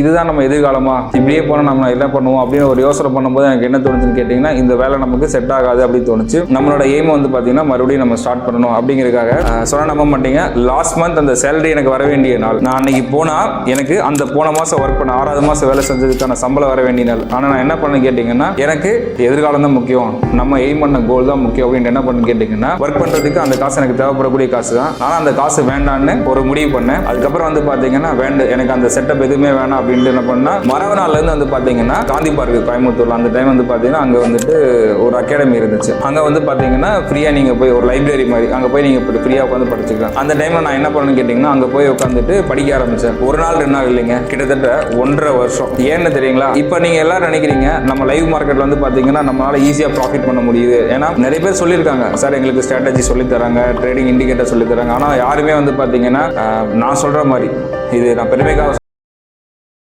இதுதான் நம்ம எதிர்காலமா? இப்படியே போனால் நம்ம என்ன பண்ணுவோம்? அப்படின்னு ஒரு யோசனை பண்ணும்போது எனக்கு என்ன தோணுச்சுன்னு கேட்டிங்கன்னா இந்த வேலை நமக்கு செட் ஆகாது அப்படின்னு தோணுச்சு. நம்மளோட எய்ம் வந்து பார்த்தீங்கன்னா மறுபடியும் நம்ம ஸ்டார்ட் பண்ணணும் அப்படிங்கிறதுக்காக. சொன்ன நம்ப மாட்டீங்க. லாஸ்ட் மந்த் அந்த சேலரி எனக்கு வர வேண்டிய நாள். நான் அன்னைக்கு போனால் எனக்கு அந்த போன மாதம் ஒர்க் பண்ண ஆறாவது மாதம் வேலை செஞ்சதுக்கான சம்பளம் வர வேண்டிய நாள். ஆனால் நான் என்ன பண்ண கேட்டிங்கன்னா எனக்கு எதிர்காலம் தான் முக்கியம். நம்ம எய்ம் பண்ண கோல் தான் முக்கியம் அப்படின்னு என்ன பண்ணு கேட்டிங்கன்னா ஒர்க் பண்ணுறதுக்கு அந்த காசு எனக்கு தேவைப்படக்கூடிய காசு தான் ஆனால் அந்த காசு வேண்டான்னு ஒரு முடிவு பண்ணேன். அதுக்கப்புறம் வந்து பார்த்தீங்கன்னா வேண்ட எனக்கு அந்த செட்டப் எதுவுமே வேண்டாம் வேணாம் அப்படின்ட்டு என்ன பண்ணா மரவனாலேருந்து வந்து பார்த்தீங்கன்னா காந்தி பார்க் கோயம்புத்தூர்ல அந்த டைம் வந்து பார்த்தீங்கன்னா அங்கே வந்துட்டு ஒரு அகாடமி இருந்துச்சு. அங்கே வந்து பார்த்தீங்கன்னா ஃப்ரீயாக நீங்கள் போய் ஒரு லைப்ரரி மாதிரி அங்கே போய் நீங்கள் இப்போ ஃப்ரீயாக உட்காந்து படிச்சுக்கலாம். அந்த டைமில் நான் என்ன பண்ணேன்னு கேட்டிங்கன்னா அங்கே போய் உட்காந்துட்டு படிக்க ஆரம்பித்தேன் ஒரு நாள் ரெண்டு நாள் இல்லைங்க. கிட்டத்தட்ட ஒன்றரை வருஷம். ஏன்னு தெரியுங்களா? இப்போ நீங்கள் எல்லாரும் நினைக்கிறீங்க நம்ம லைவ் மார்க்கெட்டில் வந்து பார்த்தீங்கன்னா நம்மளால ஈஸியாக ப்ராஃபிட் பண்ண முடியுது. ஏன்னா நிறைய பேர் சொல்லியிருக்காங்க சார் எங்களுக்கு ஸ்ட்ராட்டஜி சொல்லி தராங்க ட்ரேடிங் இண்டிகேட்டர் சொல்லி தராங்க. ஆனால் யாருமே வந்து பார்த்தீங்கன்னா நான் சொல்கிற மாதிரி இது நான் பெருமைக்காக